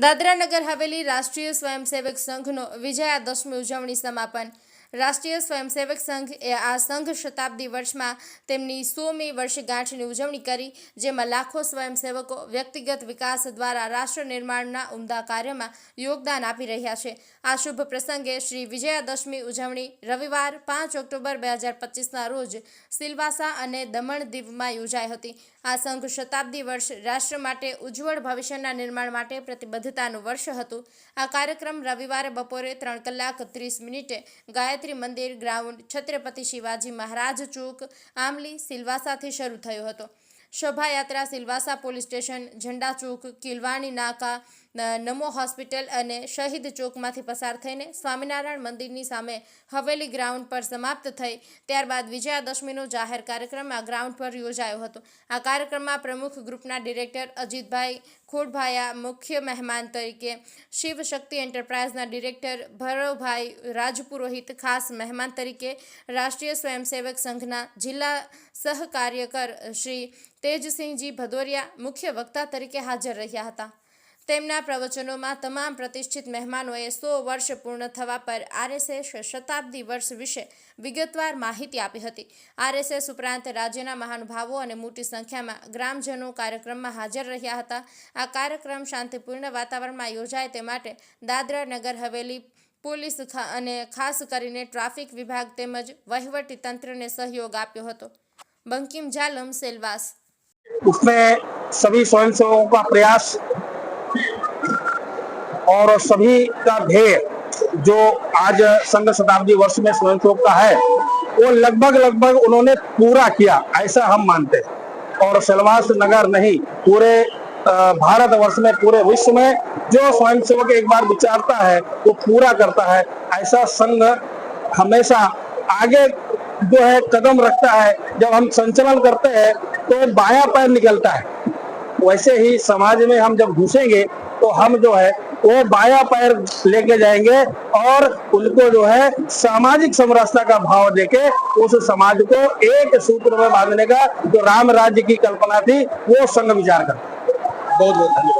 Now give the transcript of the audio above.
દાદરા નગર હવેલી રાષ્ટ્રીય સ્વયંસેવક સંઘનો વિજયાદશમી ઉજવણી સમાપન. રાષ્ટ્રીય સ્વયંસેવક સંઘ એ આ સંઘ શતાબ્દી વર્ષમાં તેમની સોમી વર્ષગાંઠની ઉજવણી કરી, જેમાં લાખો સ્વયંસેવકો વ્યક્તિગત વિકાસ દ્વારા રાષ્ટ્ર નિર્માણના ઉમદા કાર્યમાં યોગદાન આપી રહ્યા છે. આ શુભ પ્રસંગે શ્રી વિજયાદશમી ઉજવણી રવિવાર પાંચ ઓક્ટોબર બે હજાર પચીસના રોજ સિલવાસા અને દમણ દીવમાં યોજાઈ હતી. આ સંઘ શતાબ્દી વર્ષ રાષ્ટ્ર માટે ઉજ્જવળ ભવિષ્યના નિર્માણ માટે પ્રતિબદ્ધતાનું વર્ષ હતું. આ કાર્યક્રમ રવિવારે બપોરે ત્રણ કલાક ત્રીસ મિનિટે ગાયત્રી મંદિર ગ્રાઉન્ડ છત્રપતિ શિવાજી મહારાજ ચોક આમલી સિલવાસાથી શરૂ થયો હતો. શોભાયાત્રા સિલવાસા પોલીસ સ્ટેશન, ઝંડા ચોક, કિલવાણી નાકા નમો હોસ્પિટલ અને શહીદ ચોકમાંથી પસાર થઈને સ્વામિનારાયણ મંદિરની સામે હવેલી ગ્રાઉન્ડ પર સમાપ્ત થઈ. ત્યારબાદ વિજયાદશમીનો જાહેર કાર્યક્રમ આ ગ્રાઉન્ડ પર યોજાયો હતો. આ કાર્યક્રમમાં પ્રમુખ ગ્રુપના ડિરેક્ટર અજીતભાઈ ખોડભાયા, મુખ્ય મહેમાન તરીકે શિવ શક્તિ એન્ટરપ્રાઇઝના ડિરેક્ટર ભરવભાઈ રાજપુરોહિત, ખાસ મહેમાન તરીકે રાષ્ટ્રીય સ્વયંસેવક સંઘના જિલ્લા સહકાર્યકર શ્રી તેજસિંહજી ભદોરિયા, મુખ્ય વક્તા તરીકે હાજર રહ્યા હતા. તેમના પ્રવચનોમાં તમામ પ્રતિષ્ઠિત મહેમાનોએ સો વર્ષ પૂર્ણ થવા પર આરએસએસ શતાબ્દી વર્ષ વિશે વિગતવાર માહિતી આપી હતી આરએસએસ ઉપરાંત રાજ્યના મહાનુભાવો અને મોટી સંખ્યામાં ગ્રામજનો કાર્યક્રમમાં હાજર રહ્યા હતા આ કાર્યક્રમ શાંતિપૂર્ણ વાતાવરણમાં યોજાય તે માટે દાદરા નગર હવેલી પોલીસ ખા- અને ખાસ કરીને ટ્રાફિક વિભાગ તેમજ વહીવટી તંત્રને સહયોગ આપ્યો હતો બંકિમ જાલમ સેલવાસ उसमें सभी स्वयंसेवकों का प्रयास और सभी का ध्येय जो आज संघ शताब्दी वर्ष में स्वयंसेवक का है, वो लगभग लगभग उन्होंने पूरा किया, ऐसा हम मानते हैं। और सिलवास नगर नहीं, पूरे भारत वर्ष में, पूरे विश्व में जो स्वयंसेवक एक बार विचारता है, वो पूरा करता है। ऐसा संघ हमेशा आगे जो है कदम रखता है, जब हम संचलन करते हैं तो बाया पैर निकलता है। वैसे ही समाज में हम जब घुसेंगे तो हम जो है, वो बाया पैर लेके जाएँगे और उनको जो है, सामाजिक समरसता का भाव देके उस समाज को एक सूत्र में बांधने का जो राम राज्य की कल्पना थी, वो संघ विचार कर बहुत बहुत धन्यवाद।